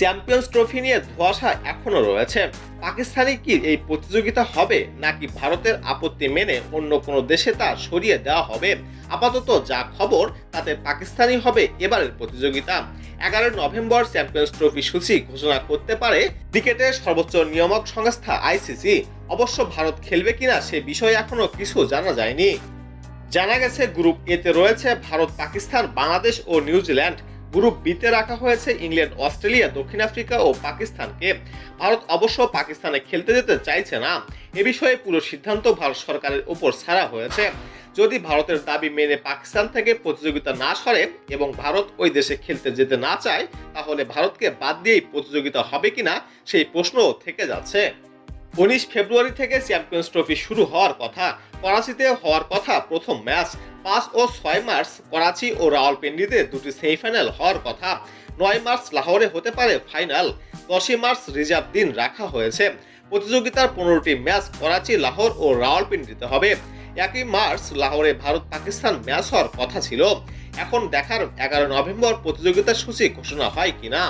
Champions trophy নিয়ে ধোঁয়াশা এখনও রয়েছে। পাকিস্তানি কি এই প্রতিযোগিতা হবে, নাকি ভারতের আপত্তি মেনে অন্য কোনো দেশে তা সরিয়ে দেওয়া হবে? আপাতত যা খবর, তাতে পাকিস্তানি হবে এবারের প্রতিযোগিতা। এগারোই নভেম্বর চ্যাম্পিয়ন্স ট্রফি সূচি ঘোষণা করতে পারে ক্রিকেটের সর্বোচ্চ নিয়ামক সংস্থা আইসিসি অবশ্য ভারত খেলবে কিনা সে বিষয়ে এখনও কিছু জানা যায়নি। জানা গেছে, গ্রুপ এতে রয়েছে ভারত, পাকিস্তান, বাংলাদেশ ও নিউজিল্যান্ড। গ্রুপ বিতে রাখা হয়েছে ইংল্যান্ড, অস্ট্রেলিয়া, দক্ষিণ আফ্রিকা ও পাকিস্তানকে। ভারত অবশ্য পাকিস্তানে খেলতে যেতে চাইছে না। এ বিষয়ে পুরো সিদ্ধান্ত ভারত সরকারের উপর ছাড়া হয়েছে। যদি ভারতের দাবি মেনে পাকিস্তান থেকে প্রতিযোগিতা না সরে এবং ভারত ওই দেশে খেলতে যেতে না চায়, তাহলে ভারতকে বাদ দিয়েই প্রতিযোগিতা হবে কিনা সেই প্রশ্নও থেকে যাচ্ছে। উনিশ ফেব্রুয়ারি থেকে চ্যাম্পিয়ন্স ট্রফি শুরু হওয়ার কথা, করাচিতে হওয়ার কথা প্রথম ম্যাচ, পাঁচ ও ছয় মার্চ, করাচি ও রাওয়ালপিন্ডিতে দুটি সেমিফাইনাল হওয়ার কথা। নয় মার্চ লাহোরে হতে পারে ফাইনাল, দশই মার্চ রিজার্ভ দিন রাখা হয়েছে। প্রতিযোগিতার পনেরোটি ম্যাচ করাচি, লাহোর ও রাওয়ালপিন্ডিতে হবে। একই মার্চ লাহোরে ভারত পাকিস্তান ম্যাচ হওয়ার কথা ছিল। এখন দেখার এগারো নভেম্বর প্রতিযোগিতার সূচি ঘোষণা হয় কিনা?